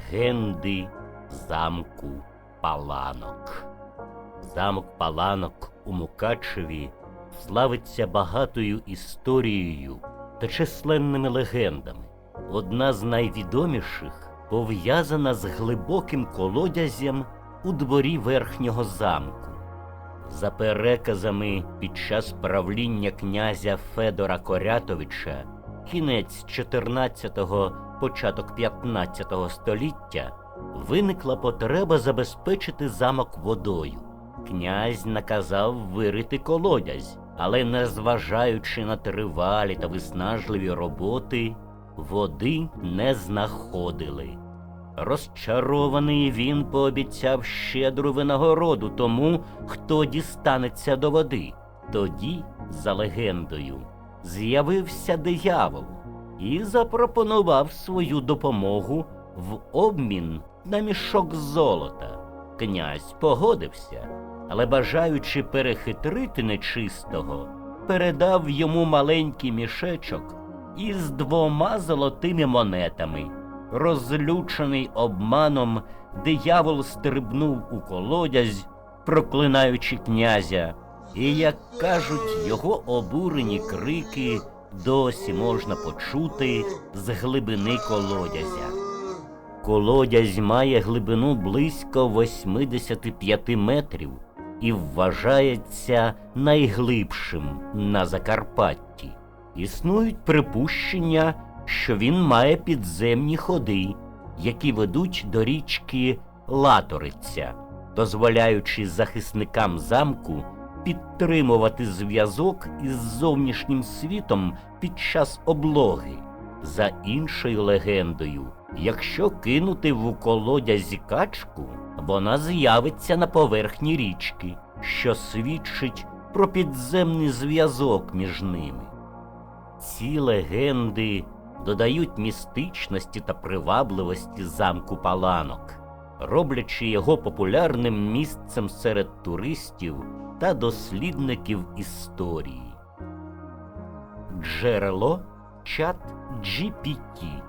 Легенди замку Паланок. Замок Паланок у Мукачеві славиться багатою історією та численними легендами. Одна з найвідоміших пов'язана з глибоким колодязем у дворі верхнього замку. За переказами під час правління князя Федора Корятовича, кінець 14-го, початок 15-го століття, виникла потреба забезпечити замок водою. Князь наказав вирити колодязь, але, незважаючи на тривалі та виснажливі роботи, води не знаходили. Розчарований він пообіцяв щедру винагороду тому, хто дістанеться до води. Тоді, за легендою, з'явився диявол і запропонував свою допомогу в обмін на мішок золота. Князь погодився, але, бажаючи перехитрити нечистого, передав йому маленький мішечок із двома золотими монетами. Розлючений обманом, диявол стрибнув у колодязь, проклинаючи князя, і, як кажуть, його обурені крики досі можна почути з глибини колодязя. Колодязь має глибину близько 85 метрів і вважається найглибшим на Закарпатті. Існують припущення, що він має підземні ходи, які ведуть до річки Латориця, дозволяючи захисникам замку підтримувати зв'язок із зовнішнім світом під час облоги. За іншою легендою, якщо кинути в колодязі качку, вона з'явиться на поверхні річки, що свідчить про підземний зв'язок між ними. Ці легенди додають містичності та привабливості замку Паланок, роблячи його популярним місцем серед туристів та дослідників історії. Джерело чат GPT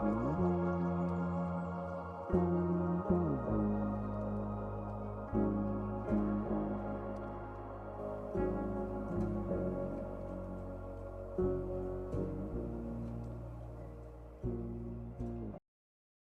Thank you. Thank you.